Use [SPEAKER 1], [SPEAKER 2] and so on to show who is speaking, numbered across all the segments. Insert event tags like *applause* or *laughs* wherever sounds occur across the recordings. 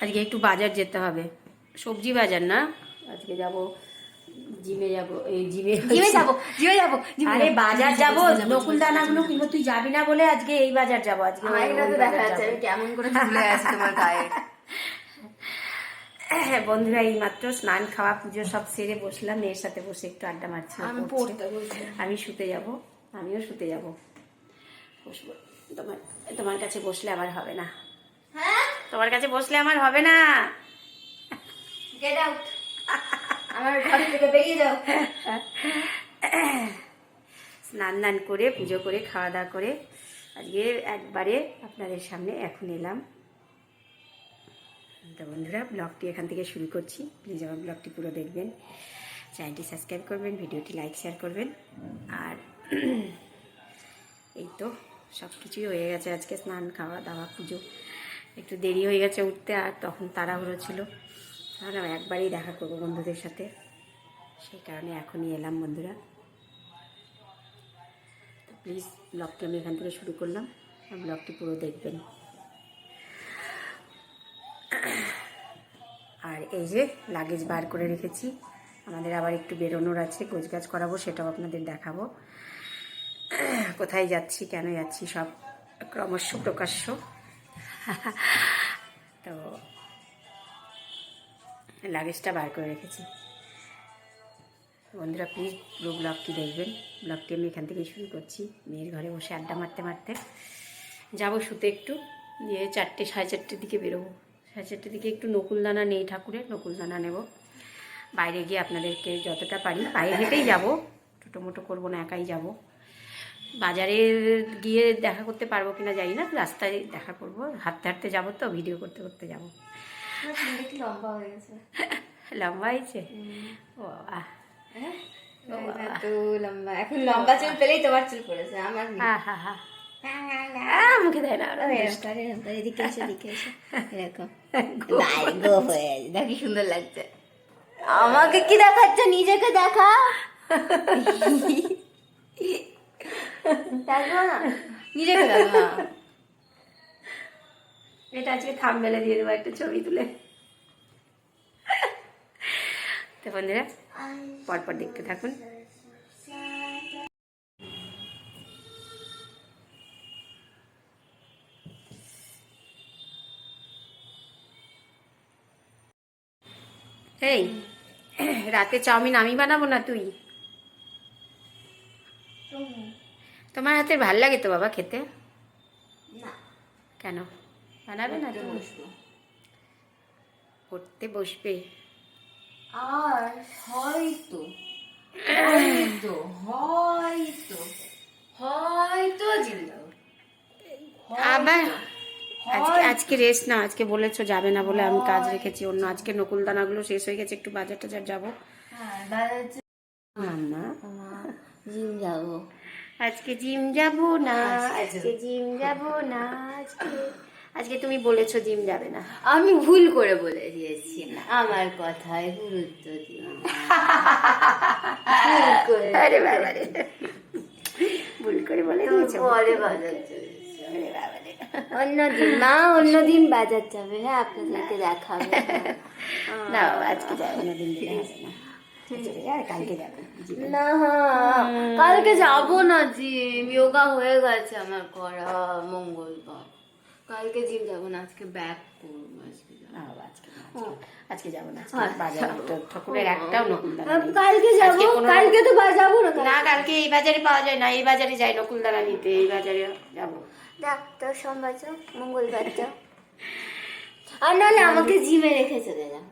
[SPEAKER 1] আজকে একটু বাজার যেতে হবে। সবজি বাজার না? আজকে যাব জিমে যাব এই জিমে
[SPEAKER 2] জিমে যাব জিমে যাব
[SPEAKER 1] আরে বাজার যাব নকুল দানাগুলো কিনবো তুই যাবি না বলে আজকে এই বাজার যাব আজকে
[SPEAKER 2] দেখা যাচ্ছে আমি কেমন করে ঝুলে আছি তোমার গায়ে।
[SPEAKER 1] হ্যাঁ *laughs* বন্ধুরা এই মাত্র স্নান খাওয়া পুজো সব সেরে বসলাম মেয়ের সাথে বসে একটু আড্ডা মারছি
[SPEAKER 2] আমি পড়তে
[SPEAKER 1] আমি শুতে যাব আমিও শুতে যাব। বসবো। তোমার তোমার কাছে বসলে আমার হবে না।
[SPEAKER 2] হ্যাঁ?
[SPEAKER 1] তোমার কাছে বসলে আমার হবে না।
[SPEAKER 2] গেট আউট আমার ঘর থেকে বেরিয়ে যাও।
[SPEAKER 1] স্নান দান করে পুজো করে খাওয়া দাওয়া করে আজকে একবারে আপনাদের সামনে এখন এলাম। তো বন্ধুরা ব্লগটি এখান থেকে শুরু করছি। প্লিজ আমার ব্লগটি পুরো দেখবেন। চ্যানেলটি সাবস্ক্রাইব করবেন ভিডিওটি লাইক শেয়ার করবেন। আর এই তো সব কিছুই হয়ে গেছে আজকে স্নান খাওয়া দাওয়া পুজো। একটু দেরি হয়ে গেছে উঠতে, আর তখন তাড়াহুড়ো ছিল। ভাবলাম একবারই দেখা করব বন্ধুদের সাথে। সেই কারণে এখনই এলাম বন্ধুরা। তো প্লিজ ব্লগটি আমি এখান থেকে শুরু করলাম। আর ব্লগটি পুরো দেখবেন। আর এই যে লাগেজ বার করে রেখেছি। আমাদের আবার একটু বেরোনোর আছে, গোছগাছ করাবো, সেটাও আপনাদের দেখাবো। কোথায় যাচ্ছি, কেন যাচ্ছি, সব ক্রমশ প্রকাশ্য। *laughs* তো লাগেজটা বার করে রেখেছি। বন্ধুরা প্লিজ পুরো ব্লগটি দেখবেন। ব্লগটি আমি এখান থেকেই শুরু করছি। মেয়ের ঘরে বসে আড্ডা মারতে মারতে। যাব শুতে একটু। দিয়ে চারটে, সাড়ে চারটের দিকে বেরোবো। সাড়ে চারটের দিকে একটু নকুলদানা নেই ঠাকুরের, নকুলদানা নেব। বাইরে গিয়ে আপনাদেরকে যতটা পারি। পায়ে হেঁটেই যাব। ছোটো মোটো করব না, একাই যাব। বাজারে গিয়ে দেখা করতে পারব কিনা জানি না রাস্তায় দেখা করব। হাঁটতে হাঁটতে যাব তো ভিডিও করতে করতে যাব।
[SPEAKER 2] লম্বা হয়ে গেছে।
[SPEAKER 1] লম্বা হয়েছে? ও
[SPEAKER 2] হ্যাঁ? লম্বা এখন লম্বা চুল পেলেই তোমার চুল পড়েছে আমার নেই।
[SPEAKER 1] হা হা হা। আহ, মুখে দেয় না
[SPEAKER 2] এদিকে এসো, এদিকে এসো। এরকম। হয়ে আছে। সুন্দর লাগছে। আমাকে কি দেখাচ্ছে? নিজেকে দেখা? *laughs* দেখো না নিজেকে দেখো না
[SPEAKER 1] এটা আজকে থাম মেলে দিয়ে দেবো একটা ছবি তুলে। তো বন্ধুরা পরপর দেখতে থাকুন। এই রাতে চাউমিন আমি বানাবো না তুই? তোমার হাতের ভালো লাগে তো বাবা খেতে?
[SPEAKER 2] না।
[SPEAKER 1] কেন? বানাবে না তো পড়তে বসবে।
[SPEAKER 2] আর হয়তো হয়তো হয়তো হয়তো জিন্দাও
[SPEAKER 1] আবার? আজকে আজকে রেস্ট না আজকে বলেছ যাবে না বলে আমি কাজ রেখেছি অন্য। আজকে নকুল দানাগুলো শেষ হয়ে গেছে একটু বাজার টাজার যাব।
[SPEAKER 2] হ্যাঁ বাজার
[SPEAKER 1] মাম্মা।
[SPEAKER 2] জিম যাব।
[SPEAKER 1] আজকে জিম যাব না আজকে জিম যাব না আজকে। আজকে তুমি বলেছ জিম যাবে না।
[SPEAKER 2] আমি ভুল করে বলে দিয়েছি আমার কথায় গুরুত্ব দিন ভুল করে
[SPEAKER 1] আরে বাবা রে ভুল করে বলে দিয়েছ।
[SPEAKER 2] পরে বাজার অন্যদিন মা অন্যদিন বাজার যাবে হ্যাঁ আপনাদেরকে দেখাবে।
[SPEAKER 1] না আজকে যাবে না। দিন দিলে হবে না। আর কালকে যাবে
[SPEAKER 2] না কালকে যাব না জিম। যোগা হয়ে গেছে আমার করা মঙ্গলবার। কালকে জিম যাব না আজকে ব্যাক করব আজকে যাব।
[SPEAKER 1] না তো ঠাকুরের একটাও।
[SPEAKER 2] কালকে যাব? কালকে তো যাব না
[SPEAKER 1] না কালকে এই বাজারে পাওয়া যায় না এই বাজারে যাই নিতে এই বাজারে যাব।
[SPEAKER 2] ডাক্তার সোমবার যাও মঙ্গলবার যাও। আর নাহলে আমাকে জিমে রেখে চলে যাও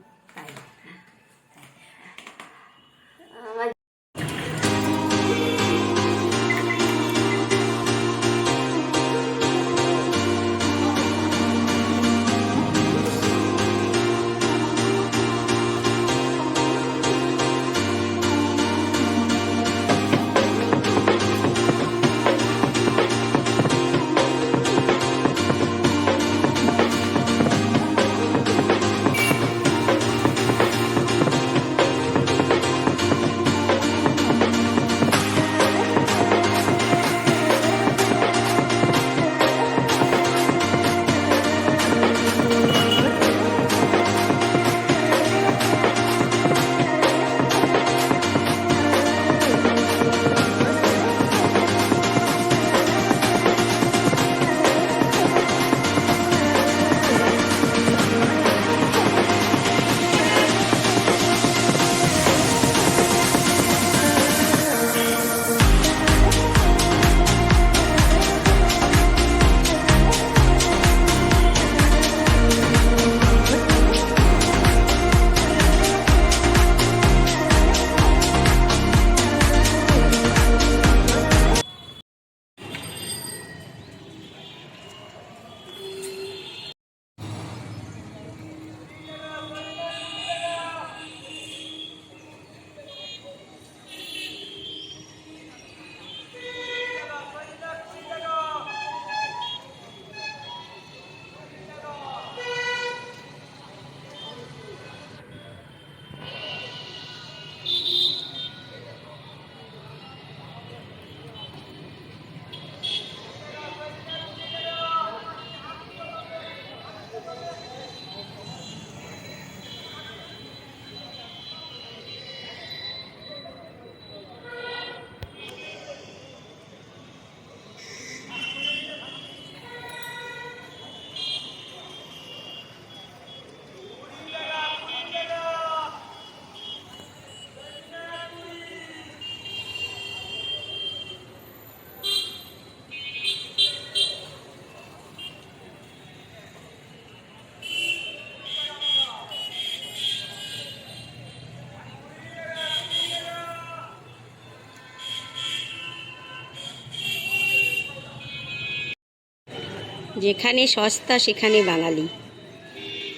[SPEAKER 1] যেখানে সস্তা, সেখানে বাঙালি।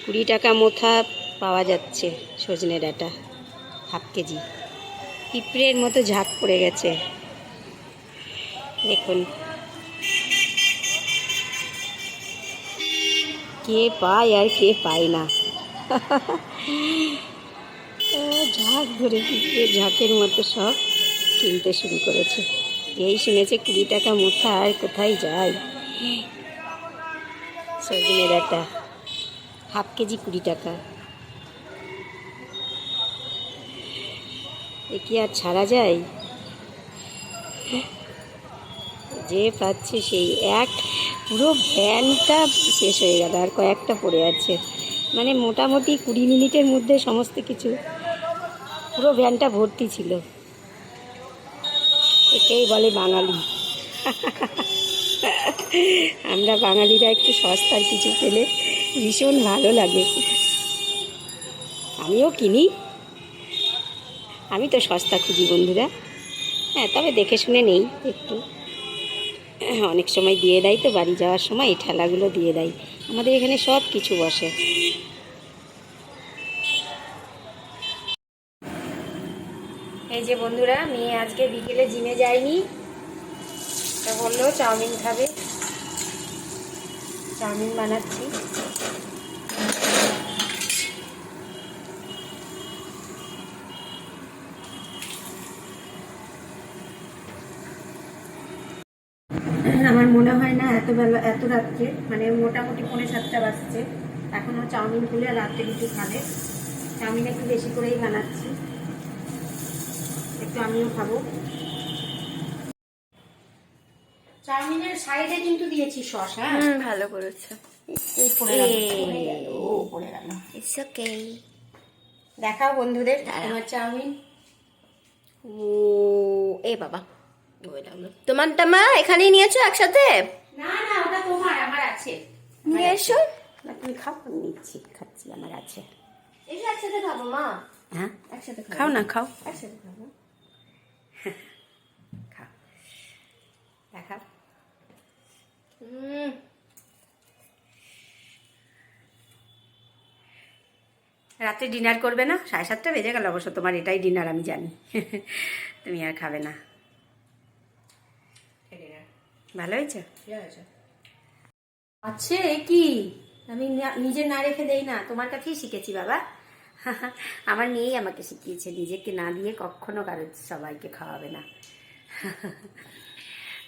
[SPEAKER 1] কুড়ি টাকা মোথা পাওয়া যাচ্ছে সজনে ডাঁটা, হাফ কেজি। পিঁপড়ের মতো ঝাঁক পড়ে গেছে। দেখুন। কে পায় আর কে পায় না। ঝাঁক ধরে পিঁপড়ে ঝাঁকের মতো সব কিনতে শুরু করেছে। এই শুনেছে কুড়ি টাকা মোথা আর কোথায় যায়? সজনে ডাঁটা হাফ কেজি কুড়ি টাকা। এ কি আর ছাড়া যায়? যে পাচ্ছে সেই এক, পুরো ভ্যানটা শেষ হয়ে গেল আর কয়েকটা পড়ে আছে। মানে মোটামুটি কুড়ি মিনিটের মধ্যে সমস্ত কিছু, পুরো ভ্যানটা ভর্তি ছিল। একেই বলে বাঙালি। *laughs* *laughs* আমরা বাঙালিরা একটু সস্তার কিছু পেলে ভীষণ ভালো লাগে। আমিও কিনি। আমি তো সস্তা খুঁজি, বন্ধুরা। হ্যাঁ তবে দেখে শুনে নেই একটু। অনেক সময় দিয়ে দেয় তো, বাড়ি যাওয়ার সময় এই ঠেলাগুলো দিয়ে দেয়। আমাদের এখানে সব কিছু বসে। এই যে বন্ধুরা মেয়ে আজকে বিকেলে জিমে যায়নি তা বললেও চাউমিন খাবে। চাউমিন বানাচ্ছি। আমার মনে হয় না এত বেলা, এত রাত্রে মানে মোটামুটি পৌনে সাতটা বাজছে। এখনও চাউমিন খুলে রাত্রে কিছু খাবে। চাউমিন একটু বেশি করেই বানাচ্ছি। একটু আমিও খাব। চাউমিনের সাইডে কিন্তু দিয়েছি সস হ্যাঁ?
[SPEAKER 2] ভালো করেছ।
[SPEAKER 1] এই পড়ে গেল ও পড়ে গেল।
[SPEAKER 2] ইটস ওকে
[SPEAKER 1] দেখাও বন্ধুদের। তোমার চাউমিন।
[SPEAKER 2] ও এ বাবা তোমারটা মা এখানেই নিয়েছো একসাথে?
[SPEAKER 1] না না ওটা তোমার আমার আছে।
[SPEAKER 2] নিয়ে এসো।
[SPEAKER 1] না তুমি খাও নিচ্ছি খাচ্ছি আমার আছে।
[SPEAKER 2] এসো একসাথে খাব মা।
[SPEAKER 1] হ্যাঁ?
[SPEAKER 2] একসাথে
[SPEAKER 1] খাও না খাও।
[SPEAKER 2] একসাথে খাব। *laughs*
[SPEAKER 1] খাও। দেখাও। রাতে ডিনার করবে না? সাড়ে সাতটা বেজে গেল অবশ্য তোমার এটাই ডিনার, আমি জানি। তুমি আর খাবে না। ভালো হয়েছে? আছে কি? আমি নিজে না রেখে দেই না। তোমার কাছেই শিখেছি, বাবা। আমার মেয়েই আমাকে শিখিয়েছে, নিজেকে না দিয়ে কখনো কারও সবাইকে খাওয়াবে না।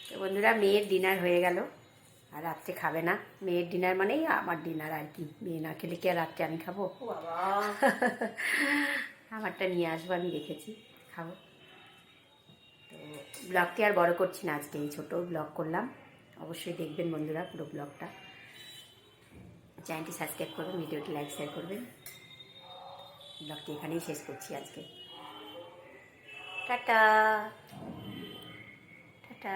[SPEAKER 1] তো বন্ধুরা, মেয়ের ডিনার হয়ে গেল। আর রাত্রে খাবে না। মেয়ের ডিনার মানেই আমার ডিনার আর কি। মেয়ে না খেলে কি আর রাত্রে আমি খাব?
[SPEAKER 2] বাবা।
[SPEAKER 1] আমারটা নিয়ে আসব আমি রেখেছি খাব। তো ব্লগটি আর বড় করছি না আজকে এই ছোটো ব্লগ করলাম। অবশ্যই দেখবেন বন্ধুরা পুরো ব্লগটা চ্যানেলটি সাবস্ক্রাইব করবেন ভিডিওটি লাইক শেয়ার করবেন। ব্লগটি এখানেই শেষ করছি আজকে। টাটা। টাটা।